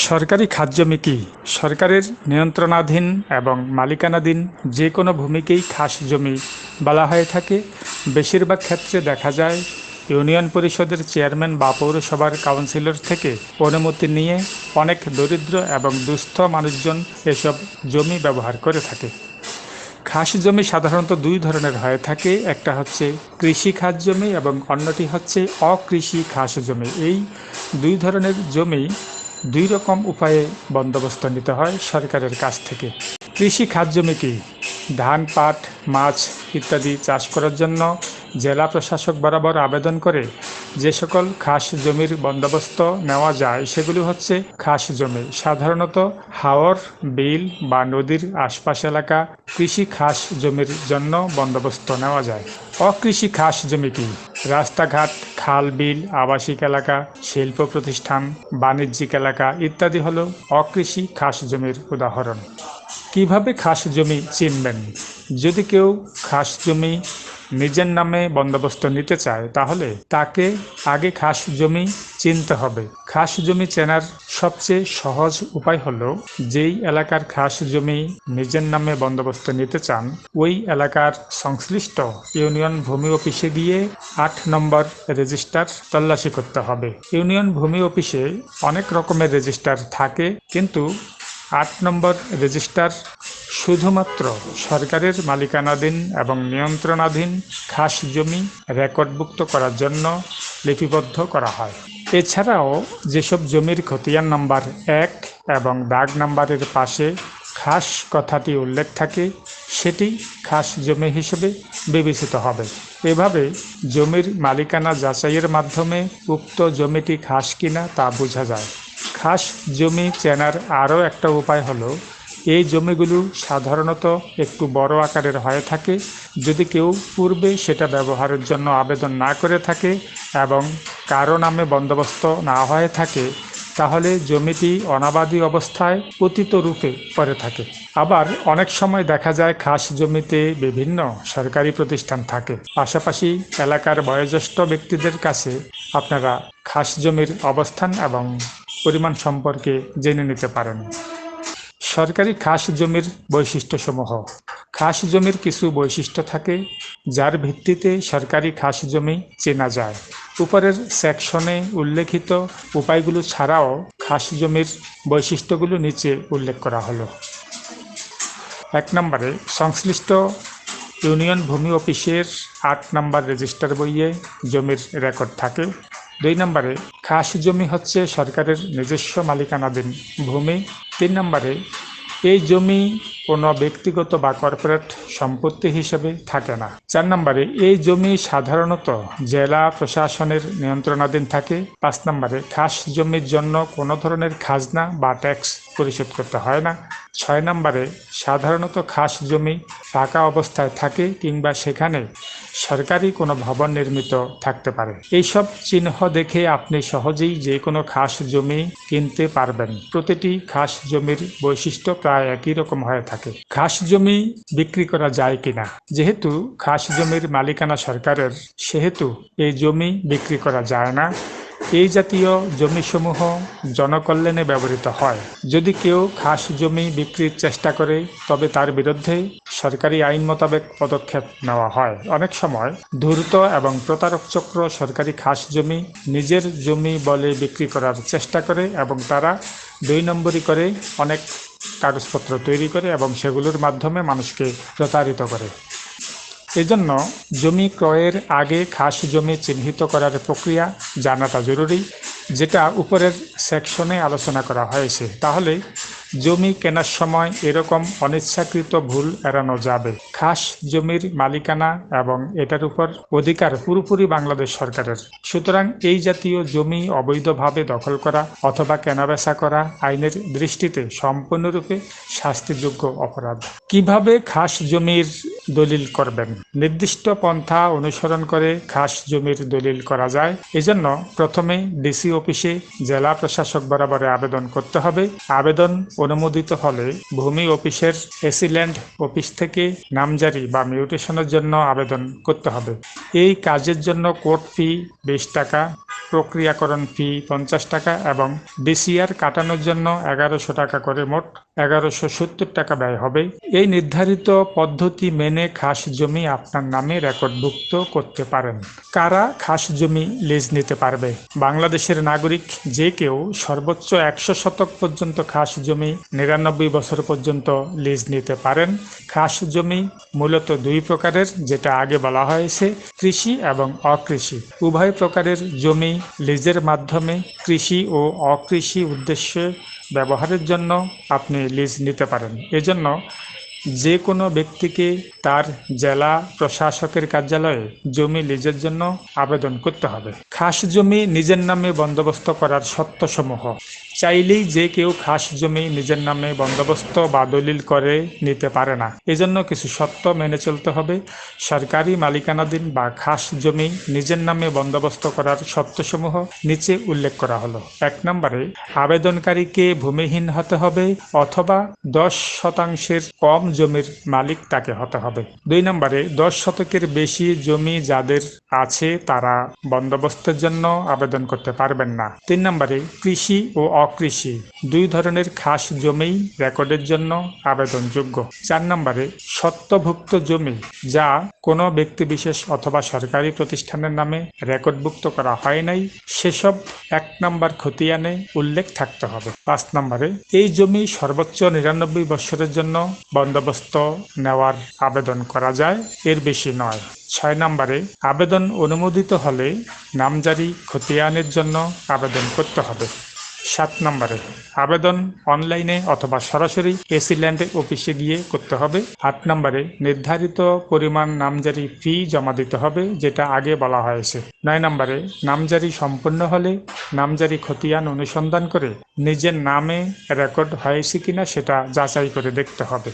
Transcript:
সরকারি খাতজমি কি সরকারের নিয়ন্ত্রণাধীন এবং মালিকানাধীন যে কোনো ভূমিকেই খাস জমি বলা হয়ে থাকে, বেশিরভাগ ক্ষেত্রে দেখা যায় ইউনিয়ন পরিষদের চেয়ারম্যান বা পৌরসভার কাউন্সিলর থেকে অনুমতি নিয়ে অনেক দরিদ্র এবং দুস্থ মানুষজন এসব জমি ব্যবহার করে থাকে। খাস জমি সাধারণত দুই ধরনের হয়ে থাকে, একটা হচ্ছে কৃষি খাস জমি এবং অন্যটি হচ্ছে অকৃষি খাস জমি। এই দুই ধরনের জমি দুই রকম উপায়ে বন্দোবস্ত নিতে হয় সরকারের কাছ থেকে। কৃষি খাদ্য জমি কি ধান, পাট, মাছ ইত্যাদি চাষ করার জন্য জেলা প্রশাসক বরাবর আবেদন করে যে সকল খাস জমির বন্দোবস্ত নেওয়া যায় সেগুলি হচ্ছে খাস জমি, সাধারণত হাওর, বিল বা নদীর আশপাশ এলাকা কৃষি খাস জমির জন্য বন্দোবস্ত নেওয়া যায়। অকৃষি খাস জমি কি? রাস্তাঘাট, খাল, বিল, আবাসিক এলাকা, শিল্প প্রতিষ্ঠান, বাণিজ্যিক এলাকা ইত্যাদি হল অকৃষি খাস জমির উদাহরণ। কীভাবে খাস জমি চিনবেন? যদি কেউ খাস জমি নিজের নামে বন্দোবস্ত নিতে চায়, তাহলে তাকে আগে খাস জমি চিনতে হবে। খাস জমি চেনার সবচেয়ে সহজ উপায় হলো, যেই এলাকার খাস জমি নিজের নামে বন্দোবস্ত নিতে চান, ওই এলাকার সংশ্লিষ্ট ইউনিয়ন ভূমি অফিসে গিয়ে আট নম্বর রেজিস্টার তল্লাশি করতে হবে। ইউনিয়ন ভূমি অফিসে অনেক রকমের রেজিস্টার থাকে, কিন্তু আট নম্বর রেজিস্টার শুধুমাত্র সরকারের মালিকানাধীন এবং নিয়ন্ত্রণাধীন খাস জমি রেকর্ডভুক্ত করার জন্য লিপিবদ্ধ করা হয়। এছাড়াও যেসব জমির খতিয়ান নাম্বার এক এবং দাগ নাম্বারের পাশে খাস কথাটি উল্লেখ থাকে, সেটি খাস জমি হিসেবে বিবেচিত হবে। এভাবে জমির মালিকানা যাচাইয়ের মাধ্যমে উক্ত জমিটি খাস কিনা তা বোঝা যায়। খাস জমি চেনার আরও একটা উপায় হলো এই জমিগুলো সাধারণত একটু বড় আকারের হয়ে থাকে। যদি কেউ পূর্বে সেটা ব্যবহারের জন্য আবেদন না করে থাকে এবং কারও নামে বন্দোবস্ত না হয়ে থাকে, তাহলে জমিটি অনাবাদী অবস্থায় পতিত রূপে পড়ে থাকে। আবার অনেক সময় দেখা যায় খাস জমিতে বিভিন্ন সরকারি প্রতিষ্ঠান থাকে। পাশাপাশি এলাকার বয়োজ্যেষ্ঠ ব্যক্তিদের কাছে আপনারা খাস জমির অবস্থান এবং পরিমাণ সম্পর্কে জেনে নিতে পারেন। সরকারি খাস জমির বৈশিষ্ট্যসমূহ। খাস জমির কিছু বৈশিষ্ট্য থাকে, যার ভিত্তিতে সরকারি খাস জমি চেনা যায়। উপরের সেকশনে উল্লেখিত উপায়গুলো ছাড়াও খাস জমির বৈশিষ্ট্যগুলো নিচে উল্লেখ করা হলো। এক নম্বরে, সংশ্লিষ্ট ইউনিয়ন ভূমি অফিসের আট নম্বর রেজিস্টার বইয়ে জমির রেকর্ড থাকে। দুই নম্বরে, খাস জমি হচ্ছে সরকারের নিজস্ব মালিকানাধীন ভূমি। তিন নম্বরে, এই জমি কোনো ব্যক্তিগত বা কর্পোরেট সম্পত্তি হিসেবে থাকে না। চার নম্বরে, এই জমি সাধারণত জেলা প্রশাসনের নিয়ন্ত্রণাধীন থাকে। পাঁচ নম্বরে, খাস জমির জন্য কোনো ধরনের খাজনা বা ট্যাক্স পরিশোধ করতে হয় না। ছয় নম্বরে, সাধারণত খাস জমি ফাঁকা অবস্থায় থাকে কিংবা সেখানে সরকারি কোনো ভবন নির্মিত থাকতে পারে। এইসব চিহ্ন দেখে আপনি সহজেই যে কোনো খাস জমি কিনতে পারবেন। প্রতিটি খাস জমির বৈশিষ্ট্য প্রায় একই রকম হয়ে থাকে। খাস জমি বিক্রি করা যায় কিনা? যেহেতু খাস জমির মালিকানা সরকারের, সেহেতু এই জমি বিক্রি করা যায় না। এই জাতীয় জমিসমূহ জনকল্যাণে ব্যবহৃত হয়। যদি কেউ খাস জমি বিক্রির চেষ্টা করে, তবে তার বিরুদ্ধে সরকারি আইন মোতাবেক পদক্ষেপ নেওয়া হয়। অনেক সময় ধূর্ত এবং প্রতারক চক্র সরকারি খাস জমি নিজের জমি বলে বিক্রি করার চেষ্টা করে এবং তারা দুই নম্বরই করে, অনেক কাগজপত্র তৈরি করে এবং সেগুলোর মাধ্যমে মানুষকে প্রতারিত করে। এজন্য জমি ক্রয়ের আগে খাস জমি চিহ্নিত করার প্রক্রিয়া জানাটা জরুরি, যেটা উপরের সেকশনে আলোচনা করা হয়েছে। তাহলে জমি কেনার সময় এরকম অনিচ্ছাকৃত ভুল এড়ানো যাবে। খাস জমির মালিকানা এবং এটার উপর অধিকার পুরোপুরি বাংলাদেশ সরকারের। সুতরাং এই জাতীয় জমি অবৈধভাবে দখল করা অথবা কেনাবেচা করা আইনের দৃষ্টিতে সম্পূর্ণরূপে শাস্তিযোগ্য অপরাধ। কীভাবে খাস জমির দলিল করবেন? নির্দিষ্ট পন্থা অনুসরণ করে খাস জমির দলিল করা যায়। এজন্য প্রথমে ডিসি অফিসে জেলা প্রশাসক বরাবরে আবেদন করতে হবে। আবেদন অনুমোদিত হলে ভূমি অফিসের এসিল্যান্ড অফিস থেকে নামজারি বা মিউটেশনের জন্য আবেদন করতে হবে। এই কাজের জন্য কোর্ট ফি বিশ টাকা, প্রক্রিয়াকরণ ফি পঞ্চাশ টাকা এবং ডিসিআর কাটানোর জন্য এগারোশো টাকা করে মোট এগারোশো সত্তর টাকা ব্যয় হবে এই নির্ধারিত পদ্ধতি মেনে খাস জমি আপনার নামে রেকর্ডভুক্ত করতে পারেন। কারা খাস জমি লিজ নিতে পারবে? বাংলাদেশের নাগরিক যে কেউ সর্বোচ্চ একশো শতক পর্যন্ত খাস জমি নিরানব্বই বছর পর্যন্ত লিজ নিতে পারেন। খাস জমি মূলত দুই প্রকারের, যেটা আগে বলা হয়েছে, কৃষি এবং অকৃষি। উভয় প্রকারের জমি লিজের মাধ্যমে কৃষি ও অকৃষি উদ্দেশ্যে ব্যবহারের জন্য আপনি লিজ নিতে পারেন। এজন্য যে কোনো ব্যক্তিকে তার জেলা প্রশাসকের কার্যালয়ে জমি লিজের জন্য আবেদন করতে হবে। খাস জমি নিজের নামে বন্দোবস্ত করার সত্যসমূহ চাইলেই যে কেউ খাস জমি নিজের নামে বন্দোবস্ত বা দলিল করে নিতে পারে না। এজন্য কিছু সত্য মেনে চলতে হবে। সরকারি মালিকানাধীন বা খাস জমি নিজের নামে বন্দোবস্ত করার সত্যসমূহ নিচে উল্লেখ করা হলো। এক নম্বরে, আবেদনকারীকে ভূমিহীন হতে হবে অথবা দশ শতাংশের কম জমির মালিক তাকে হতে হবে। দুই নম্বরে, দশ শতকের বেশি জমি যাদের আছে তারা বন্দোবস্তের জন্য আবেদন করতে পারবেন না। তিন নম্বরে, কৃষি ও অকৃষি। দুই ধরনের খাস জমি রেকর্ডের জন্য আবেদনযোগ্য। চার নম্বরে সত্ত্বভুক্ত জমি যা কোনো ব্যক্তিবিশেষ অথবা সরকারি প্রতিষ্ঠানের নামে রেকর্ডভুক্ত করা হয় নাই, সেসব এক নম্বর খতিয়ানে উল্লেখ থাকতে হবে। পাঁচ নম্বরে, এই জমি সর্বোচ্চ নিরানব্বই বছরের জন্য বন্দোবস্ত নেওয়ার আবেদন করা যায়, এর বেশি নয়। ছয় নম্বরে, আবেদন অনুমোদিত হলে নামজারি খতিয়ানের জন্য আবেদন করতে হবে। সাত নম্বরে। আবেদন অনলাইনে অথবা সরাসরি এসিল্যান্ডের অফিসে গিয়ে করতে হবে। আট নম্বরে, নির্ধারিত পরিমাণ নামজারি ফি জমা দিতে হবে, যেটা আগে বলা হয়েছে। নয় নম্বরে, নামজারি সম্পূর্ণ হলে নামজারি খতিয়ান অনুসন্ধান করে নিজের নামে রেকর্ড হয়েছে কিনা সেটা যাচাই করে দেখতে হবে।